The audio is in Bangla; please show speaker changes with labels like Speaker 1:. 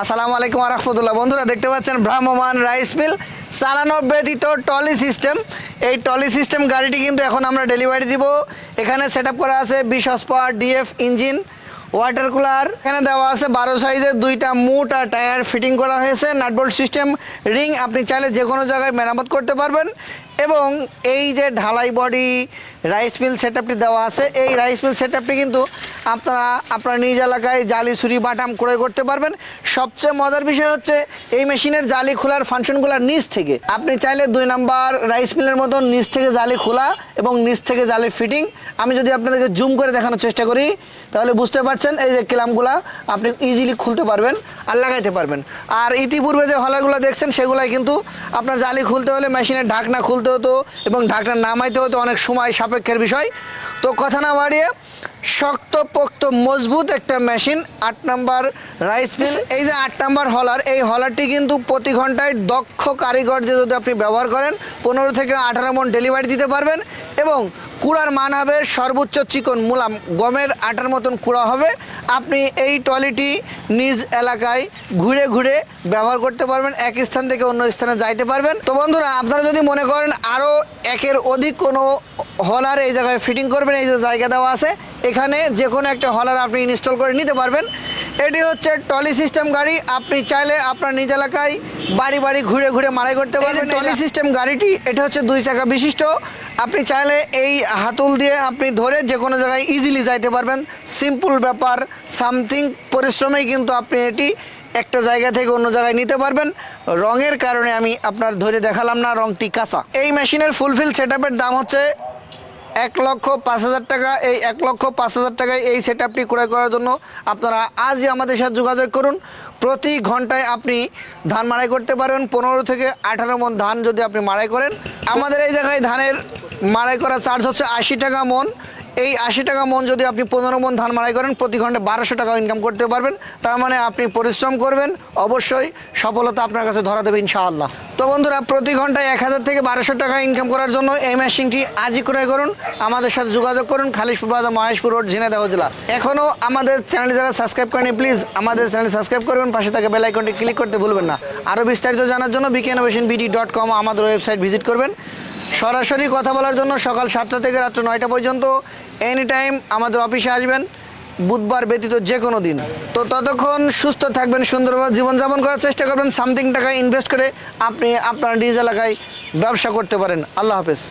Speaker 1: আসসালামু আলাইকুম রহমতুল্লাহ। বন্ধুরা, দেখতে পাচ্ছেন ভ্রাম্যমান রাইস মিল চালানো ব্যতীত টলি সিস্টেম। এই টলি সিস্টেম গাড়িটি কিন্তু এখন আমরা ডেলিভারি দিব। এখানে সেট করা আছে বিশ horsepower DF engine, water cooler. এখানে দেওয়া আছে বারো সাইজের দুইটা মুট আর টায়ার ফিটিং করা হয়েছে। নাটবোল্ট সিস্টেম, রিং আপনি চাইলে যে কোনো জায়গায় মেরামত করতে পারবেন। এবং এই যে ঢালাই বডি রাইস মিল সেট আপটি দেওয়া আছে, এই রাইস মিল সেট আপটি কিন্তু আপনারা, আপনার নিজ এলাকায় জালি, ছুরি, বাটাম ক্রয় করতে পারবেন। সবচেয়ে মজার বিষয় হচ্ছে, এই মেশিনের জালি খোলার ফাংশনগুলোর নিচ থেকে। আপনি চাইলে দুই নাম্বার রাইস মিলের মতন নিচ থেকে জালি খোলা এবং নিচ থেকে জালি ফিটিং। আমি যদি আপনাদেরকে জুম করে দেখানোর চেষ্টা করি, তাহলে বুঝতে পারছেন, এই যে ক্লামগুলা আপনি ইজিলি খুলতে পারবেন আর লাগাইতে পারবেন। আর ইতিপূর্বে যে হলারগুলো দেখছেন, সেগুলাই কিন্তু আপনার জালি খুলতে হলে মেশিনের ঢাকনা খুলতে হতো এবং ঢাকনা নামাইতে হতো অনেক সময় সাপেক্ষের বিষয়। তো কথা না বাড়িয়ে শক্তপোক্ত মজবুত একটা মেশিন আট নাম্বার রাইস মিল, এই যে আট নাম্বার হলার, এই হলারটি কিন্তু প্রতি ঘন্টায় দক্ষ কারিগর দিয়ে যদি আপনি ব্যবহার করেন, পনেরো থেকে আঠারো মন ডেলিভারি দিতে পারবেন। এবং কুড়ার মান হবে সর্বোচ্চ চিকন মুলাম গমের আটার মতন কুড়া হবে। আপনি এই টয়লেটটি নিজ এলাকায় ঘুরে ঘুরে ব্যবহার করতে পারবেন এক স্থান থেকে অন্য স্থানে যাইতে পারবেন। তো বন্ধুরা আপনারা যদি মনে করেন আরও একের অধিক কোনো হলার এই জায়গায় ফিটিং করবেন এই যে জায়গা দেওয়া আছে এখানে যে কোনো একটা হলার আপনি ইনস্টল করে নিতে পারবেন। এটি হচ্ছে টলি সিস্টেম গাড়ি। আপনি চাইলে আপনার নিজ এলাকায় বাড়ি বাড়ি ঘুরে ঘুরে মারাই করতে পারবেন। টলি সিস্টেম গাড়িটি এটা হচ্ছে দুই চাকা বিশিষ্ট। আপনি চাইলে এই হাতুল দিয়ে আপনি ধরে যে কোনো জায়গায় ইজিলি যাইতে পারবেন। সিম্পল ব্যাপার সামথিং পরিশ্রমেই কিন্তু আপনি এটি একটা জায়গা থেকে অন্য জায়গায় নিতে পারবেন। রঙের কারণে আমি আপনার ধরে দেখালাম না রংটি কাঁচা। এই মেশিনের ফুলফিল সেট দাম হচ্ছে এক লক্ষ পাঁচ হাজার টাকা। এই এক লক্ষ পাঁচ হাজার টাকায় এই সেট আপটি ক্রয় করার জন্য আপনারা আজই আমাদের সাথে যোগাযোগ করুন। প্রতি ঘন্টায় আপনি ধান মাড়াই করতে পারবেন। পনেরো থেকে আঠারো মন ধান যদি আপনি মাড়াই করেন। আমাদের এই জায়গায় ধানের মাড়াই করা চার্জ হচ্ছে আশি টাকা মন। এই আশি টাকা মন যদি আপনি পনেরো মন ধান মাড়াই করেন, প্রতি ঘন্টায় বারোশো টাকা ইনকাম করতে পারবেন। তার মানে আপনি পরিশ্রম করবেন, অবশ্যই সফলতা আপনার কাছে ধরা দেবে ইনশাআল্লাহ। তো বন্ধুরা, প্রতি ঘন্টায় এক হাজার থেকে বারোশো টাকা ইনকাম করার জন্য এই মেশিনটি আজই ক্রয় করুন। আমাদের সাথে যোগাযোগ করুন, খালিশপুর বাজার, মহেশপুর রোড, ঝিনাইদহ জেলা। এখনও আমাদের চ্যানেল যারা সাবস্ক্রাইব করেনি প্লিজ আমাদের চ্যানেল সাবস্ক্রাইব করবেন, পাশে থাকা বেল আইকনটি ক্লিক করতে ভুলবেন না। আরও বিস্তারিত জানার জন্য বিকেনভেশন বিডি ডট কম আমাদের ওয়েবসাইট ভিজিট করবেন। সরাসরি কথা বলার জন্য সকাল সাতটা থেকে রাত্র নয়টা পর্যন্ত এনি টাইম আমাদের অফিসে আসবেন, বুধবার ব্যতীত যে কোনো দিন। তো ততক্ষণ সুস্থ থাকবেন, সুন্দরভাবে জীবনযাপন করার চেষ্টা করবেন সামথিং টাকা ইনভেস্ট করে আপনি আপনার নিজ এলাকায় ব্যবসা করতে পারেন। আল্লাহ হাফেজ।